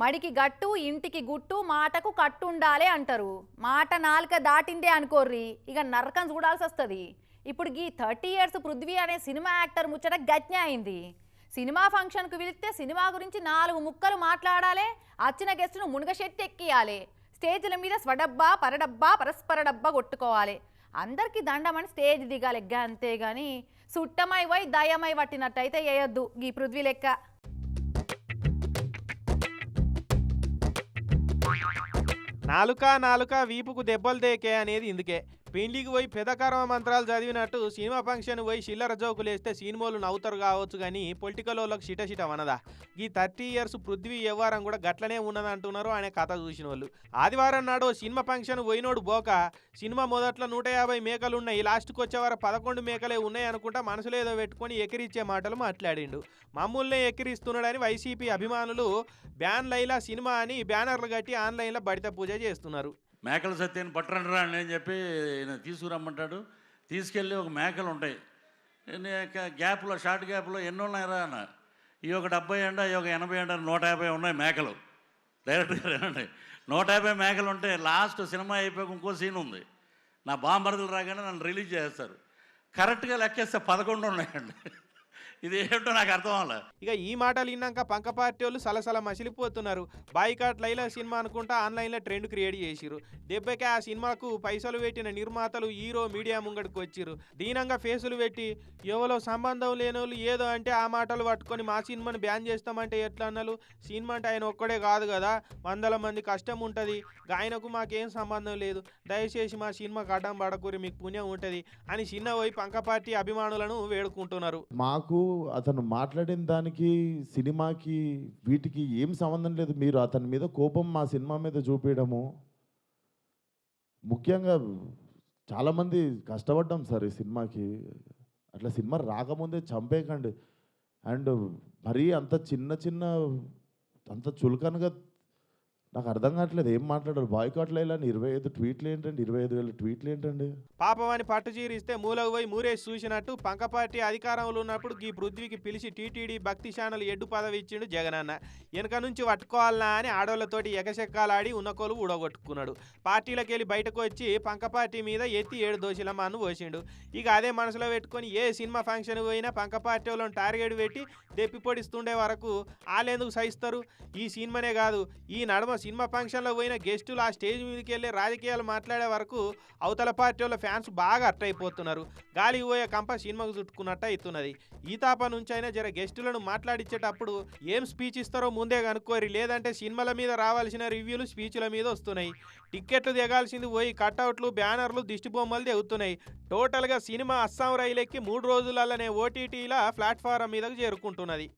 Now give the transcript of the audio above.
మడికి గట్టు ఇంటికి గుట్టు మాటకు కట్టు ఉండాలి అంటారు. మాట నాలుక దాటిందే అనుకోర్రి. ఇక నరకం చూడాల్సి వస్తుంది ఇప్పుడు ఈ థర్టీ ఇయర్స్ పృథ్వీ అనే సినిమా యాక్టర్ ముచ్చట గజ్ఞ అయింది. సినిమా ఫంక్షన్కు పిలిస్తే సినిమా గురించి నాలుగు ముక్కలు మాట్లాడాలి వచ్చిన గెస్ట్ను మునగశెట్టి ఎక్కియాలి స్టేజ్ల మీద స్వడబ్బా పరడబ్బా పరస్పర డబ్బా కొట్టుకోవాలి. అందరికీ దండమని స్టేజ్ దిగాలి అంతేగాని సుట్టమై పోయి దయమై పట్టినట్టయితే వేయొద్దు ఈ పృథ్వీ లెక్క. నాలుక నాలుక వీపుకు దెబ్బలు దేకే అనేది ఇందుకే. పెళ్ళికి పోయి పెదకర్మ మంత్రాలు చదివినట్టు సినిమా ఫంక్షన్ పోయి చిల్లర జోకులు వేస్తే సినిమాలు నవ్వుతారు కావచ్చు కానీ పొలిటికల్ వాళ్ళకి షిటషిట అనదా ఈ థర్టీ ఇయర్స్ పృథ్వీ వ్యవహారం కూడా గట్లనే ఉన్నది అంటున్నారు అనే కథ చూసిన వాళ్ళు. ఆదివారం నాడు సినిమా ఫంక్షన్ పోయినోడు బోక సినిమా మొదట్లో నూట యాభై మేకలు ఉన్నాయి లాస్ట్కి వచ్చేవారు పదకొండు మేకలే ఉన్నాయి అనుకుంటా మనసులో ఏదో పెట్టుకొని ఎకిరిచ్చే మాటలు మాట్లాడిండు. మమ్మల్నే ఎక్కిరిస్తున్నాడని వైసీపీ అభిమానులు బ్యాన్ లైలా సినిమా అని బ్యానర్లు కట్టి ఆన్లైన్లో బడిత పూజ చేస్తున్నారు. మేకల సత్యాన్ని పట్టరండి రా అని చెప్పి ఈయన తీసుకురమ్మంటాడు. తీసుకెళ్ళి ఒక మేకలు ఉంటాయి. గ్యాప్లో షార్ట్ గ్యాప్లో ఎన్ని ఉన్నాయిరా అన్న. ఈ ఒక డెబ్బై ఎండ ఈ ఒక ఎనభై ఎండ నూట యాభై ఉన్నాయి మేకలు. డైరెక్ట్గా ఉన్నాయి నూట యాభై మేకలు ఉంటే లాస్ట్ సినిమా అయిపోయాక ఇంకో సీన్ ఉంది. నా బాంబర్దలు రాగానే నన్ను రిలీజ్ చేస్తారు. కరెక్ట్గా లెక్కేస్తే పదకొండు ఉన్నాయండి. ఇది ఏమిటో నాకు అర్థం అవ్వలే. ఇక ఈ మాటలు విన్నాక పంక పార్టీ వాళ్ళు సలసల మసిలిపోతున్నారు. బాయ్కాట్ లైలా సినిమా అనుకుంటా ఆన్లైన్లో ట్రెండ్ క్రియేట్ చేసిరు దెబ్బకి ఆ సినిమాకు పైసలు పెట్టిన నిర్మాతలు హీరో మీడియా ముంగడికి వచ్చిరు దీనంగా ఫేసులు పెట్టి ఎవరో సంబంధం లేని వాళ్ళు ఏదో అంటే ఆ మాటలు పట్టుకొని మా సినిమాని బ్యాన్ చేస్తామంటే ఎట్లా అన్నారు సినిమా అంటే ఆయన ఒక్కడే కాదు కదా. వందల మంది కష్టం ఉంటుంది. ఆయనకు మాకేం సంబంధం లేదు. దయచేసి మా సినిమాకి అడ్డం పడకూరి మీకు పుణ్యం ఉంటుంది అని చిన్న పోయి పంక పార్టీ అభిమానులను వేడుకుంటున్నారు. మాకు అతను మాట్లాడిన దానికి సినిమాకి వీటికి ఏం సంబంధం లేదు. మీరు అతని మీద కోపం మా సినిమా మీద చూపించడము ముఖ్యంగా చాలామంది కష్టపడ్డాం సార్ ఈ సినిమాకి. అట్లా సినిమా రాకముందే చంపేయకండి. అండ్ మరీ అంత చిన్న చిన్న అంత చులకనగా నాకు అర్థం కావట్లేదు. ఏం మాట్లాడారు? బాయ్కాట్లు వేయాలని ఇరవై ఐదు ట్వీట్లు ఏంటండి? ఇరవై ఐదు వేల ట్వీట్లు ఏంటండి? పాపమని పట్టు చీరిస్తే మూలకు పోయి మూరేసి చూసినట్టు పంక పార్టీ అధికారంలో ఉన్నప్పుడు ఈ పృథ్వీకి పిలిచి టీటీడీ భక్తి ఛానల్ ఎడ్డు పదవి ఇచ్చిండు జగనన్న. వెనక నుంచి పట్టుకోవాలనా అని ఆడోళ్ళతోటి ఎగసెక్కాలాడి ఉన్నకోలు ఊడగొట్టుకున్నాడు. పార్టీలకు వెళ్ళి బయటకు వచ్చి పంక పార్టీ మీద ఎత్తి ఏడు దోశల మన్ను పోసిండు. ఇక అదే మనసులో పెట్టుకొని ఏ సినిమా ఫంక్షన్ పోయినా పంక పార్టీ వాళ్ళని టార్గెట్ పెట్టి దెప్పి పొడిస్తుండే వరకు వాళ్ళెందుకు సహిస్తారు? ఈ సినిమానే కాదు ఈ నడుమ సినిమా ఫంక్షన్లో పోయిన గెస్టులు ఆ స్టేజ్ మీదకి వెళ్ళి రాజకీయాలు మాట్లాడే వరకు అవతల పార్టీ వాళ్ళ ఫ్యాన్స్ బాగా అట్ట అయిపోతున్నారు గాలికి పోయే కంప సినిమాకు చుట్టుకున్నట్టు అవుతున్నది ఈ తాప నుంచి అయినా జర గెస్టులను మాట్లాడించేటప్పుడు ఏం స్పీచ్ ఇస్తారో ముందే కనుక్కోరి. లేదంటే సినిమాల మీద రావాల్సిన రివ్యూలు స్పీచ్ల మీద వస్తున్నాయి. టిక్కెట్లు దిగాల్సింది పోయి కట్అవుట్లు బ్యానర్లు దిష్టి బొమ్మలు దిగుతున్నాయి. టోటల్గా సినిమా అస్సాం రైలెక్కి మూడు రోజులలోనే ఓటీటీల ప్లాట్ఫారం మీదకు చేరుకుంటున్నది.